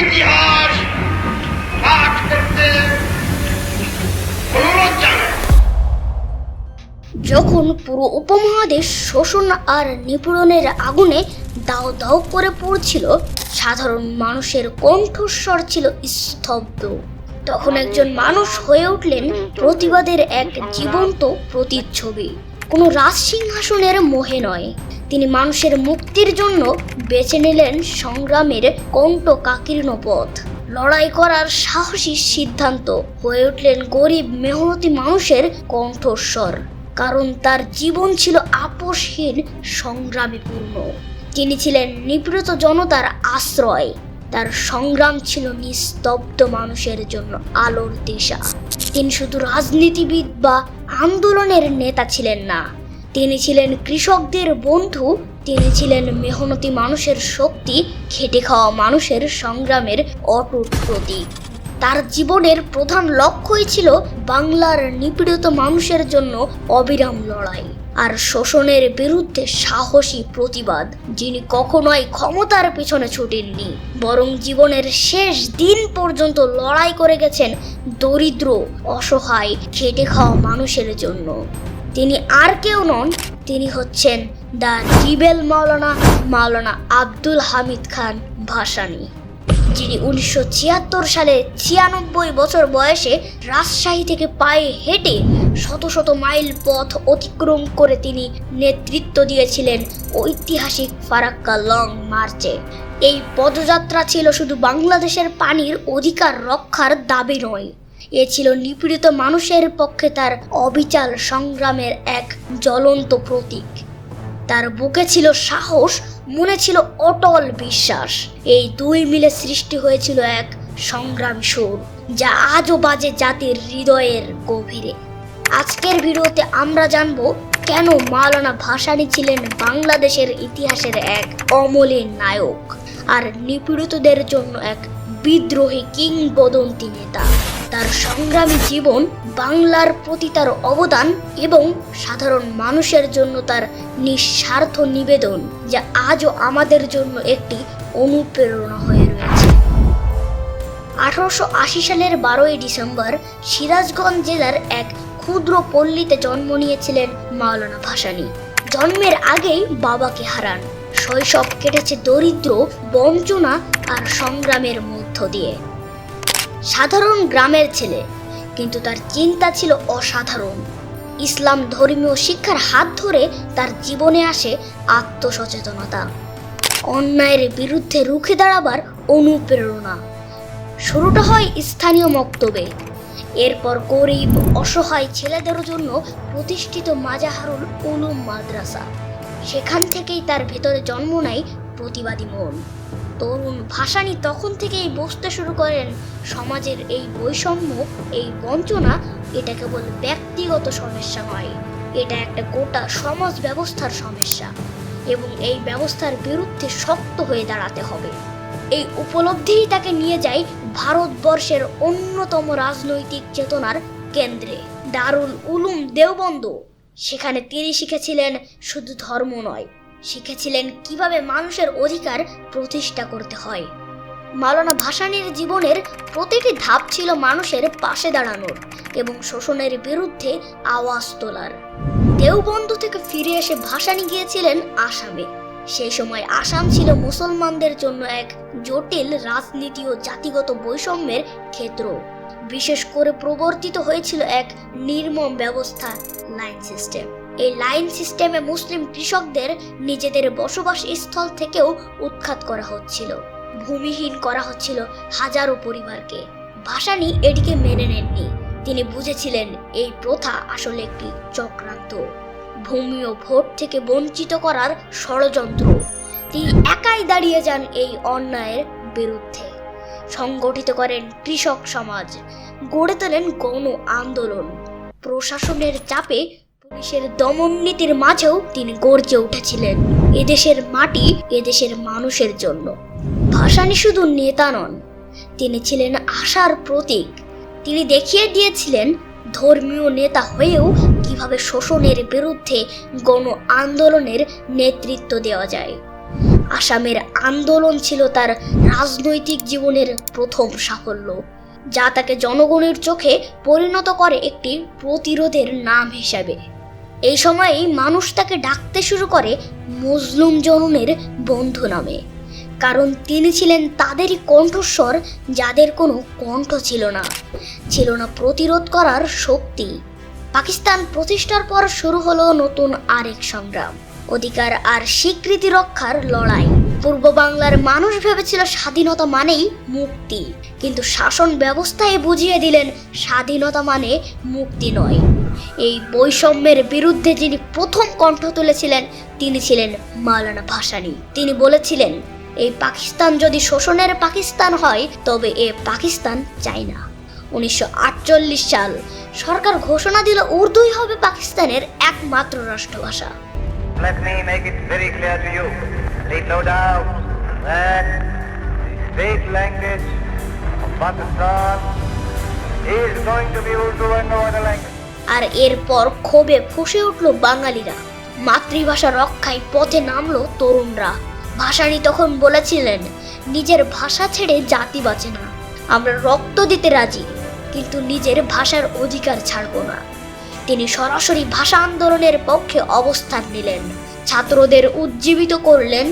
ইতিহাস পাঠ করতে অনুরোধ জানাই। যখন পুরো উপমহাদেশ শোষণ আর নিপীড়নের আগুনে দাও দাও করে পড়ছিল, সাধারণ মানুষের কণ্ঠস্বর ছিল স্তব্ধ। তখন একজন মানুষ হয়ে উঠলেন প্রতিবাদের এক জীবন্ত প্রতিচ্ছবি। কোনো রাজসিংহাসনের মোহে নয়। তিনি মানুষের মুক্তির জন্য বেছে নিলেন সংগ্রামের কণ্ঠ কাকীর্ণ পথ। লড়াই করার সাহসী সিদ্ধান্ত হয়ে উঠলেন গরিব মেহনতি মানুষের কণ্ঠস্বর। কারণ তার জীবন ছিল আপোষহীন সংগ্রামে পূর্ণ তিনি ছিলেন নিপীড়িত জনতার আশ্রয়। তার সংগ্রাম ছিল নিস্তব্ধ মানুষের জন্য আলোর দিশা। তিনি শুধু রাজনীতিবিদ বা আন্দোলনের নেতা ছিলেন না। তিনি ছিলেন কৃষকদের বন্ধু, তিনি ছিলেন মেহনতি মানুষের শক্তি, খেটে খাওয়া মানুষের সংগ্রামের অটুট প্রতীক। তার জীবনের প্রধান লক্ষ্যই ছিল বাংলার নিপীড়িত মানুষের জন্য অবিরাম লড়াই। আর শোষণের বিরুদ্ধে সাহসী প্রতিবাদ, যিনি কখনোই ক্ষমতার পিছনে ছুটেননি, বরং জীবনের শেষ দিন পর্যন্ত লড়াই করে গেছেন দরিদ্র, অসহায়, খেটে খাওয়া মানুষের জন্য। তিনি আর কেউ নন, তিনি হচ্ছেন দ্য রিবেল মাওলানা মাওলানা আব্দুল হামিদ খান ভাসানী। যিনি উনিশশো ছিয়াত্তর সালে ছিয়ানব্বই বছর বয়সে রাজশাহী থেকে পায়ে হেঁটে শত শত মাইল পথ অতিক্রম করে তিনি নেতৃত্ব দিয়েছিলেন ঐতিহাসিক ফারাক্কা লং মার্চে। এই পদযাত্রা ছিল শুধু বাংলাদেশের পানির অধিকার রক্ষার দাবি নয়, এ ছিল নিপীড়িত মানুষের পক্ষে তার অবিচাল সংগ্রামের এক জ্বলন্ত প্রতীক। তার বুকে ছিল সাহস, মনে ছিল অটল বিশ্বাস। এই দুই মিলে সৃষ্টি হয়েছিল এক সংগ্রাম সুর, যা আজও বাজে জাতির হৃদয়ের গভীরে। আজকের ভিডিওতে আমরা জানব কেন মাওলানা ভাসানী ছিলেন বাংলাদেশের ইতিহাসের এক অমলিন নায়ক, আর নিপীড়িতদের জন্য এক বিদ্রোহী কিংবদন্তি নেতা। তার সংগ্রামী জীবন বাংলার প্রতি তার অবদান এবং সাধারণ মানুষের জন্য তার নিঃস্বার্থ নিবেদন, যা আজও আমাদের জন্য একটি অনুপ্রেরণা হয়ে রয়েছে। আঠারোশো আশি সালের বারোই ডিসেম্বর সিরাজগঞ্জ জেলার এক ক্ষুদ্র পল্লীতে জন্ম নিয়েছিলেন মাওলানা ভাসানী। জন্মের আগেই বাবাকে হারান। শৈশব কেটেছে দরিদ্র, বঞ্চনা আর সংগ্রামের মধ্য দিয়ে। সাধারণ গ্রামের ছেলে, কিন্তু তার চিন্তা ছিল অসাধারণ। ইসলাম ধর্মীয় শিক্ষার হাত ধরে তার জীবনে আসে আত্মসচেতনতা। অন্যায়ের বিরুদ্ধে রুখে দাঁড়াবার অনুপ্রেরণা। শুরুটা হয় স্থানীয় মক্তবে। এরপর গরিব, অসহায় ছেলেদের জন্য প্রতিষ্ঠিত মাজাহারুল উলুম মাদ্রাসা। সেখান থেকেই তার ভেতরে জন্ম নেয় প্রতিবাদী মন। তরুণ ভাসানী তখন থেকেই বুঝতে শুরু করেন। সমাজের এই বৈষম্য, এই বঞ্চনা, এটা কেবল ব্যক্তিগত সমস্যা নয়, এটা একটা গোটা সমাজ ব্যবস্থার সমস্যা এবং এই ব্যবস্থার বিরুদ্ধে শক্ত হয়ে দাঁড়াতে হবে। এই উপলব্ধিই তাকে নিয়ে যায় ভারতবর্ষের অন্যতম রাজনৈতিক চেতনার কেন্দ্রে, দারুল উলুম দেওবন্দ। সেখানে তিনি শিখেছিলেন শুধু ধর্ম নয় শিখেছিলেন কীভাবে মানুষের অধিকার প্রতিষ্ঠা করতে হয়। মালানা ভাসানীর জীবনের প্রতিটি ধাপ ছিল মানুষের পাশে দাঁড়ানোর এবং শোষণের বিরুদ্ধে আওয়াজ তোলার। দেওবন্ধু থেকে ফিরে এসে ভাসানী গিয়েছিলেন আসামে। সেই সময় আসাম ছিল মুসলমানদের জন্য এক জটিল রাজনীতি ও জাতিগত বৈষম্যের ক্ষেত্র। বিশেষ করে প্রবর্তিত হয়েছিল এক নির্মম ব্যবস্থা লাইন সিস্টেম এই লাইন সিস্টেমে মুসলিম কৃষকদের নিজেদের বসবাস স্থল থেকেও উৎখাত করা হচ্ছিল। ভূমিহীন করা হচ্ছিল হাজারো পরিবারকে। ভাসানী এটিকে মেনে নেননি। তিনি বুঝেছিলেন এই প্রথা আসলে একটি চক্রান্ত। ভূমি ও ভোট থেকে বঞ্চিত করার ষড়যন্ত্র। তিনি একাই দাঁড়িয়ে যান এই অন্যায়ের বিরুদ্ধে। সংগঠিত করেন কৃষক সমাজ। গড়ে তোলেন গণ আন্দোলন। প্রশাসনের চাপে পুলিশের দমন নীতির মাঝেও তিনি গর্জে উঠেছিলেন, এদেশের মাটি এদেশের মানুষের জন্য। ভাসানী শুধু নেতা নন, তিনি ছিলেন আশার প্রতীক। তিনি দেখিয়ে দিয়েছিলেন ধর্মীয় নেতা হয়েও কীভাবে শোষণের বিরুদ্ধে গণ আন্দোলনের নেতৃত্ব দেওয়া যায়। আসামের আন্দোলন ছিল তার রাজনৈতিক জীবনের প্রথম সাফল্য, যা তাকে জনগণের চোখে পরিণত করে একটি প্রতিরোধের নাম হিসাবে। এই সময়েই মানুষ তাকে ডাকতে শুরু করে মজলুম জননের বন্ধু নামে। কারণ তিনি ছিলেন তাদেরই কণ্ঠস্বর, যাদের কোনো কণ্ঠ ছিল না। ছিল না প্রতিরোধ করার শক্তি। পাকিস্তান প্রতিষ্ঠার পর শুরু হলো নতুন আরেক সংগ্রাম। অধিকার আর স্বীকৃতি রক্ষার লড়াই। পূর্ব বাংলার মানুষ ভেবেছিল স্বাধীনতা মানেই মুক্তি। কিন্তু শাসন ব্যবস্থায় বুঝিয়ে দিলেন, স্বাধীনতা মানে মুক্তি নয়। এই বৈষম্যের বিরুদ্ধে যিনি প্রথম কণ্ঠ তুলেছিলেন, তিনি ছিলেন মাওলানা ভাসানী। তিনি বলেছিলেন, এই পাকিস্তান যদি শোষণের পাকিস্তান হয়, তবে এ পাকিস্তান চাই না। উনিশশো আটচল্লিশ সাল, সরকার ঘোষণা দিল উর্দুই হবে পাকিস্তানের একমাত্র রাষ্ট্রভাষা। Pakistan is going to be Urdu and no other language. আর এরপর ক্ষোভে ফুসে উঠল বাঙালিরা। মাতৃভাষা রক্ষায় পথে নামলো তরুণরা। ভাসানী তখন বলেছিলেন, নিজের ভাষা ছেড়ে জাতি বাঁচে না। আমরা রক্ত দিতে রাজি, কিন্তু নিজের ভাষার অধিকার ছাড়বো না। তিনি সরাসরি ভাষা আন্দোলনের পক্ষে অবস্থান নিলেন। ছাত্রদের উজ্জীবিত করলেন,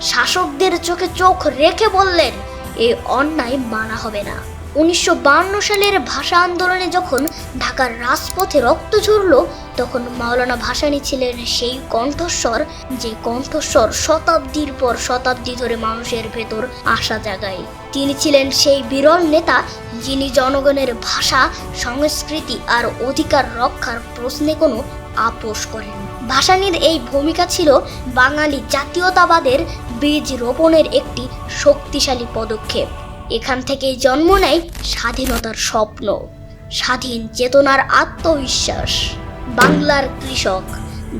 শাসকদের চোখে চোখ রেখে বললেন এই অন্যায় মানা হবে না। উনিশশো সালের ভাষা আন্দোলনে যখন ঢাকার রাজপথে রক্ত ঝরল, তখন মাওলানা ভাসানী ছিলেন সেই কণ্ঠস্বর, যে কণ্ঠস্বর শতাব্দীর পর শতাব্দী ধরে মানুষের ভেতর আশা জাগায়। তিনি ছিলেন সেই বিরল নেতা যিনি জনগণের ভাষা, সংস্কৃতি আর অধিকার রক্ষার প্রশ্নে কোনো আপোষ করেন ভাসানীর এই ভূমিকা ছিল বাঙালি জাতীয়তাবাদের বীজ রোপণের একটি শক্তিশালী পদক্ষেপ। এখান থেকেই জন্ম নেয় স্বাধীনতার স্বপ্ন, স্বাধীন চেতনার আত্মবিশ্বাস। বাংলার কৃষক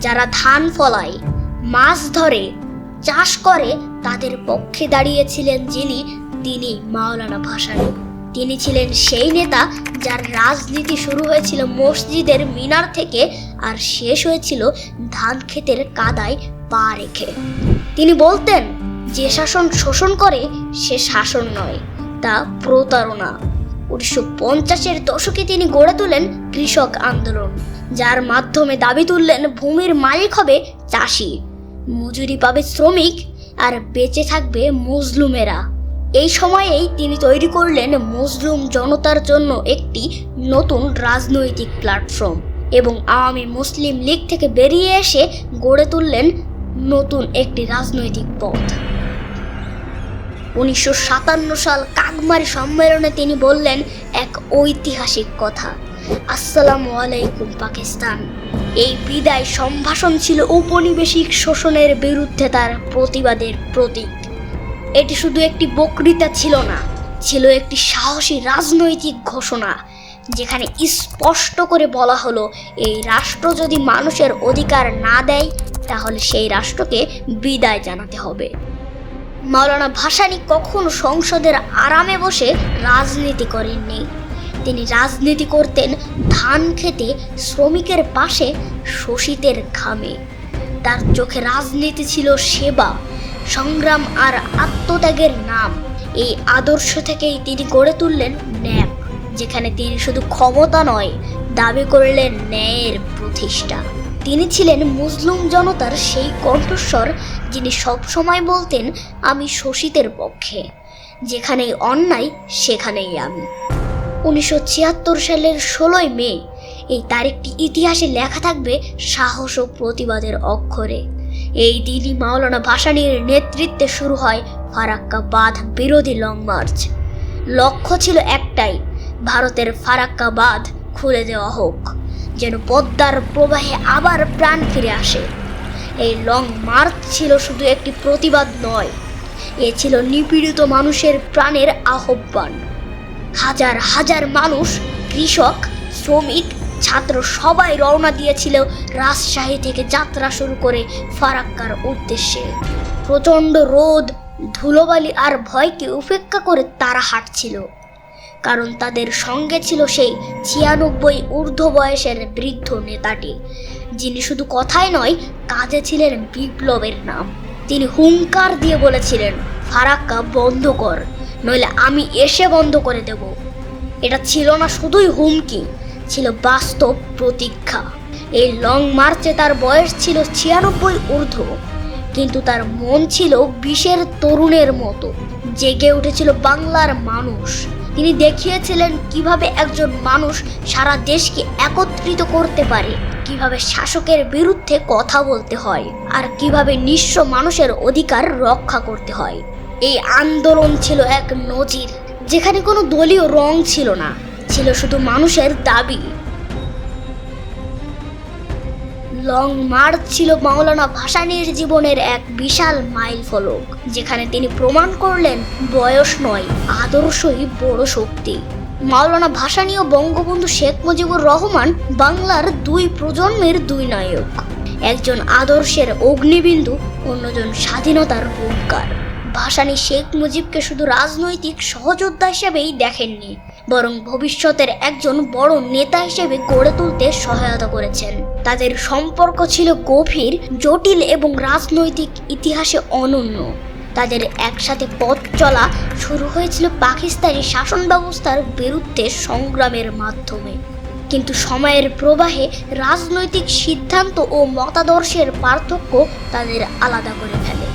যারা ধান ফলায়, মাছ ধরে, চাষ করে, তাদের পক্ষে দাঁড়িয়েছিলেন যিনি, তিনি মাওলানা ভাসানী। তিনি ছিলেন সেই নেতা যার রাজনীতি শুরু হয়েছিল মসজিদের মিনার থেকে আর শেষ হয়েছিল ধান ক্ষেতের কাদায় পা রেখে। তিনি বলতেন, যে শাসন শোষণ করে, সে শাসন নয়। তা প্রতারণা। উনিশশো পঞ্চাশের দশকে তিনি গড়ে তোলেন কৃষক আন্দোলন, যার মাধ্যমে দাবি তুললেন ভূমির মালিক হবে চাষি। মজুরি পাবে শ্রমিক আর বেঁচে থাকবে মজলুমেরা। এই সময়েই তিনি তৈরি করলেন মজলুম জনতার জন্য একটি নতুন রাজনৈতিক প্ল্যাটফর্ম এবং আওয়ামী মুসলিম লীগ থেকে বেরিয়ে এসে গড়ে তুললেন নতুন একটি রাজনৈতিক পথ। উনিশশো সাতান্ন সাল কাকমারি সম্মেলনে তিনি বললেন এক ঐতিহাসিক কথা। আসসালামু আলাইকুম, পাকিস্তান। এই বিদায় সম্ভাষণ ছিল ঔপনিবেশিক শোষণের বিরুদ্ধে তার প্রতিবাদের প্রতীক। এটি শুধু একটি বক্তৃতা ছিল না, ছিল একটি সাহসী রাজনৈতিক ঘোষণা, যেখানে স্পষ্ট করে বলা হলো, এই রাষ্ট্র যদি মানুষের অধিকার না দেয়, তাহলে সেই রাষ্ট্রকে বিদায় জানাতে হবে। মাওলানা ভাসানী কখনো সংসদের আরামে বসে রাজনীতি করেননি। তিনি রাজনীতি করতেন ধান খেতে শ্রমিকের পাশে শোষিতের ঘামে। তার চোখে রাজনীতি ছিল সেবা, সংগ্রাম আর আত্মত্যাগের নাম। এই আদর্শ থেকেই তিনি গড়ে তুললেন ন্যাপ, যেখানে তিনি শুধু ক্ষমতা নয়, দাবি করলেন ন্যায়ের প্রতিষ্ঠা। তিনি ছিলেন মুসলিম জনতার সেই কণ্ঠস্বর যিনি সবসময় বলতেন, আমি শোষিতের পক্ষে। যেখানেই অন্যায়, সেখানেই আমি। উনিশশো ছিয়াত্তর সালের ষোলোই মে এই তারিখটি ইতিহাসে লেখা থাকবে সাহস ও প্রতিবাদের অক্ষরে। এই দিনই মাওলানা ভাসানীর নেতৃত্বে শুরু হয় ফারাক্কা বাঁধ বিরোধী লং মার্চ লক্ষ্য ছিল একটাই, ভারতের ফারাক্কা বাঁধ খুলে দেওয়া হোক। যেন পদ্মার প্রবাহে আবার প্রাণ ফিরে আসে। এই লং মার্চ ছিল শুধু একটি প্রতিবাদ নয়, এ ছিল নিপীড়িত মানুষের প্রাণের আহ্বান। হাজার হাজার মানুষ, কৃষক, শ্রমিক, ছাত্র সবাই রওনা দিয়েছিল রাজশাহী থেকে যাত্রা শুরু করে ফারাক্কার উদ্দেশ্যে। প্রচণ্ড রোদ, ধুলোবালি আর ভয়কে উপেক্ষা করে তারা হাঁটছিল। কারণ তাদের সঙ্গে ছিল সেই ছিয়ানব্বই ঊর্ধ্ব বয়সের বৃদ্ধ নেতাটি, যিনি শুধু কথায় নয়, কাজে ছিলেন বিপ্লবের নাম। তিনি হুঙ্কার দিয়ে বলেছিলেন, ফারাক্কা বন্ধ কর, নইলে আমি এসে বন্ধ করে দেব। এটা ছিল না শুধুই হুমকি, ছিল বাস্তব প্রতীক্ষা। এই লং মার্চে তার বয়স ছিল ছিয়ানব্বই ঊর্ধ্ব, কিন্তু তার মন ছিল বিশের তরুণের মতো, জেগে উঠেছিল বাংলার মানুষ। তিনি দেখিয়েছিলেন কীভাবে একজন মানুষ সারা দেশকে একত্রিত করতে পারে, কীভাবে শাসকের বিরুদ্ধে কথা বলতে হয়, আর কীভাবে নিঃস্ব মানুষের অধিকার রক্ষা করতে হয়। এই আন্দোলন ছিল এক নজির, যেখানে কোনো দলীয় রং ছিল না, ছিল শুধু মানুষের দাবি। লং মার্চ ছিল মাওলানা ভাসানীর জীবনের এক বিশাল মাইল ফলক, যেখানে তিনি প্রমাণ করলেন বয়স নয়, আদর্শই বড় শক্তি। মাওলানা ভাসানী ও বঙ্গবন্ধু শেখ মুজিবুর রহমান বাংলার দুই প্রজন্মের দুই নায়ক, একজন আদর্শের অগ্নিবিন্দু, অন্যজন স্বাধীনতার হুঙ্কার। ভাসানী শেখ মুজিবকে শুধু রাজনৈতিক সহযোদ্ধা হিসেবেই দেখেননি, বরং ভবিষ্যতের একজন বড় নেতা হিসেবে গড়ে তুলতে সহায়তা করেছেন। তাদের সম্পর্ক ছিল গভীর, জটিল এবং রাজনৈতিক ইতিহাসে অনন্য। তাদের একসাথে পথ চলা শুরু হয়েছিল পাকিস্তানি শাসন ব্যবস্থার বিরুদ্ধে সংগ্রামের মাধ্যমে। কিন্তু সময়ের প্রবাহে রাজনৈতিক সিদ্ধান্ত ও মতাদর্শের পার্থক্য তাদের আলাদা করে ফেলে।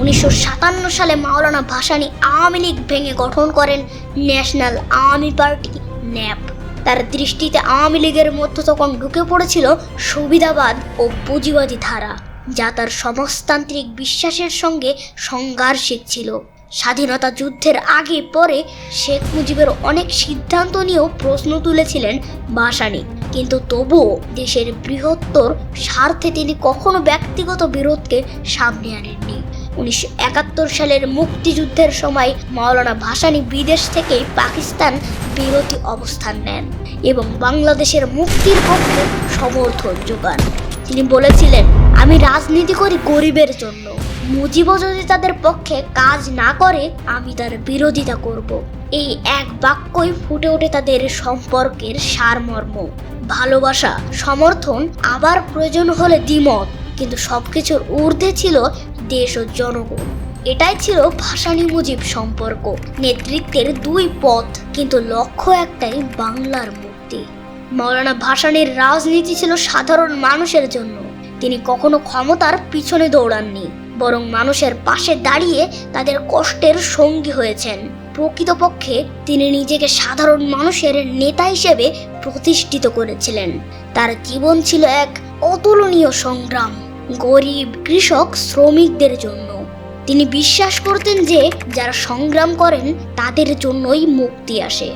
উনিশশো সাতান্ন সালে মাওলানা ভাসানী আওয়ামী লীগ ভেঙে গঠন করেন ন্যাশনাল আওয়ামী পার্টি, ন্যাপ। তার দৃষ্টিতে আওয়ামী লীগের মধ্যে তখন ঢুকে পড়েছিল সুবিধাবাদ ও পুঁজিবাদী ধারা, যা তার সমাজতান্ত্রিক বিশ্বাসের সঙ্গে সংঘর্ষিক ছিল। স্বাধীনতা যুদ্ধের আগে পরে শেখ মুজিবের অনেক সিদ্ধান্ত নিয়েও প্রশ্ন তুলেছিলেন ভাসানী। কিন্তু তবুও দেশের বৃহত্তর স্বার্থে তিনি কখনো ব্যক্তিগত বিরোধকে সামনে আনেননি। উনিশশো একাত্তর সালের মুক্তিযুদ্ধের সময় মাওলানা ভাসানী বিদেশ থেকেই পাকিস্তান বিরোধী অবস্থান নেন এবং বাংলাদেশের মুক্তির পক্ষে সমর্থন যোগান। তিনি বলেছিলেন, আমি রাজনীতি করি গরিবের জন্য। মুজিবও যদি তাদের পক্ষে কাজ না করে, আমি তার বিরোধিতা করব। এই এক বাক্যই ফুটে ওঠে তাদের সম্পর্কের সারমর্ম। ভালোবাসা, সমর্থন, আবার প্রয়োজন হলে দ্বিমত। কিন্তু সবকিছুর ঊর্ধ্বে ছিল দেশ ও জনগণ। এটাই ছিল ভাসানী মুজিব সম্পর্ক। নেতৃত্বের দুই পথ, কিন্তু লক্ষ্য একটাই, বাংলার মুক্তি। মৌলানা ভাসানীর রাজনীতি ছিল সাধারণ মানুষের জন্য। তিনি কখনো ক্ষমতার পিছনে দৌড়াননি, বরং মানুষের পাশে দাঁড়িয়ে তাদের কষ্টের সঙ্গী হয়েছেন। প্রকৃতপক্ষে তিনি নিজেকে সাধারণ মানুষের নেতা হিসেবে প্রতিষ্ঠিত করেছিলেন। তার জীবন ছিল এক অতুলনীয় সংগ্রাম। গরিব কৃষক শ্রমিকদের জন্য। তিনি বিশ্বাস করতেন যে, যারা সংগ্রাম করেন, তাদের জন্যই মুক্তি আসে।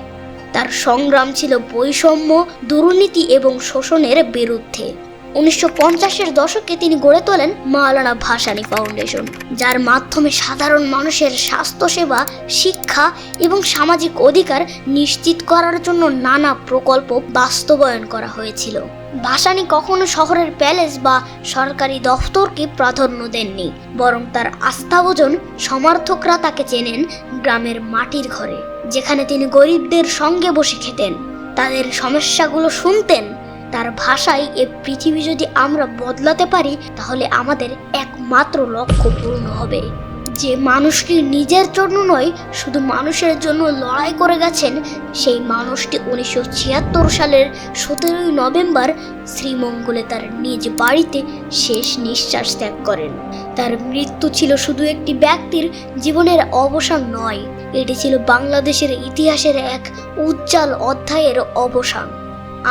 তার সংগ্রাম ছিল বৈষম্য, দুর্নীতি এবং শোষণের বিরুদ্ধে। উনিশশো পঞ্চাশের দশকে তিনি গড়ে তোলেন মাওলানা ভাসানী ফাউন্ডেশন, যার মাধ্যমে সাধারণ মানুষের স্বাস্থ্যসেবা, শিক্ষা এবং সামাজিক অধিকার নিশ্চিত করার জন্য নানা প্রকল্প বাস্তবায়ন করা হয়েছিল। ভাসানী কখনো শহরের প্যালেস বা সরকারি দফতরকে প্রাধান্য দেননি, বরং তার আস্থাভোজন সমর্থকরা তাকে চেনেন গ্রামের মাটির ঘরে, যেখানে তিনি গরিবদের সঙ্গে বসে খেতেন। তাদের সমস্যাগুলো শুনতেন, তার ভাষায় এ পৃথিবী যদি আমরা বদলাতে পারি, তাহলে আমাদের একমাত্র লক্ষ্য পূর্ণ হবে। যে মানুষটি নিজের জন্য নয়, শুধু মানুষের জন্য লড়াই করে গেছেন, সেই মানুষটি উনিশশো ছিয়াত্তর সালের সতেরোই নভেম্বর শ্রীমঙ্গলে তার নিজ বাড়িতে শেষ নিঃশ্বাস ত্যাগ করেন। তার মৃত্যু ছিল শুধু একটি ব্যক্তির জীবনের অবসান নয়, এটি ছিল বাংলাদেশের ইতিহাসের এক উজ্জ্বল অধ্যায়ের অবসান।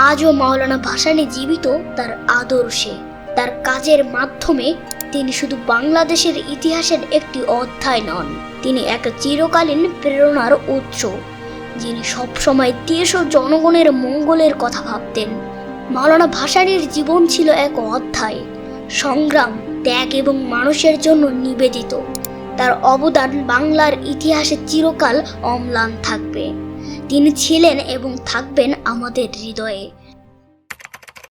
আজও মাওলানা ভাসানী জীবিত, তার আদর্শে। তার কাজের মাধ্যমে তিনি শুধু বাংলাদেশের ইতিহাসের একটি অধ্যায় নন, তিনি এক চিরকালীন প্রেরণার উৎস, যিনি সবসময় দেশ ও জনগণের মঙ্গলের কথা ভাবতেন। মাওলানা ভাসানীর জীবন ছিল এক অধ্যায়, সংগ্রাম, ত্যাগ এবং মানুষের জন্য নিবেদিত। তার অবদান বাংলার ইতিহাসে চিরকাল অম্লান থাকবে। তিনি ছিলেন এবং থাকবেন আমাদের হৃদয়ে।